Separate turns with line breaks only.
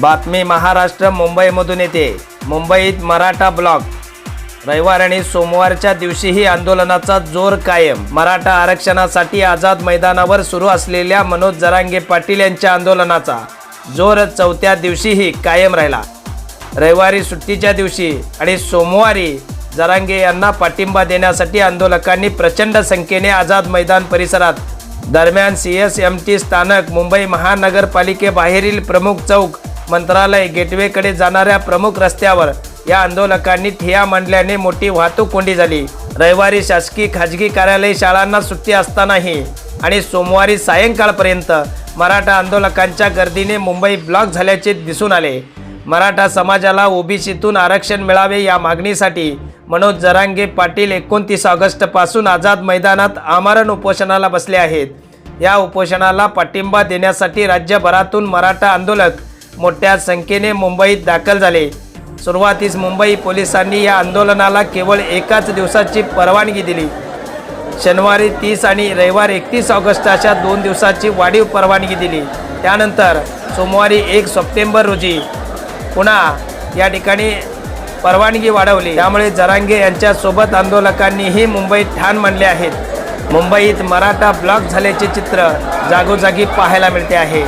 बातमी महाराष्ट्र मुंबईमधून येते. मुंबईत मराठा ब्लॉक. रविवार आणि सोमवारच्या दिवशीही आंदोलनाचा जोर कायम. मराठा आरक्षणासाठी आझाद मैदानावर सुरू असलेल्या मनोज जरांगे पाटील यांच्या आंदोलनाचा जोर चौथ्या दिवशीही कायम राहिला. रविवारी सुट्टीच्या दिवशी आणि सोमवारी जरांगे यांना पाठिंबा देण्यासाठी आंदोलकांनी प्रचंड संख्येने आझाद मैदान परिसरात दरम्यान सी एस एम टी स्थानक मुंबई महानगरपालिकेबाहेरील प्रमुख चौक मंत्रालय गेटवेकडे जाणाऱ्या प्रमुख रस्त्यावर या आंदोलकांनी ठिया मांडल्याने मोठी वाहतूक कोंडी झाली. रविवारी शासकीय खाजगी कार्यालय शाळांना सुट्टी असतानाही आणि सोमवारी सायंकाळपर्यंत मराठा आंदोलकांच्या गर्दीने मुंबई ब्लॉक झाल्याचे दिसून आले. मराठा समाजाला ओबीसीतून आरक्षण मिळावे या मागणीसाठी मनोज जरांगे पाटील एकोणतीस ऑगस्टपासून आझाद मैदानात आमरण उपोषणाला बसले आहेत. या उपोषणाला पाठिंबा देण्यासाठी राज्यभरातून मराठा आंदोलक मोठ्या संख्येने मुंबईत दाखल झाले. सुरुवातीस मुंबई पोलिसांनी या आंदोलनाला केवळ एकाच दिवसाची परवानगी दिली. शनिवारी तीस आणि रविवार एकतीस ऑगस्ट अशा दोन दिवसाची वाढीव परवानगी दिली. त्यानंतर सोमवारी एक सप्टेंबर रोजी पुन्हा या ठिकाणी परवानगी वाढवली. त्यामुळे जरांगे यांच्यासोबत आंदोलकांनीही मुंबईत ठाण मांडले आहेत. मुंबईत मराठा ब्लॉक झाल्याचे चित्र जागोजागी पाहायला मिळते आहे.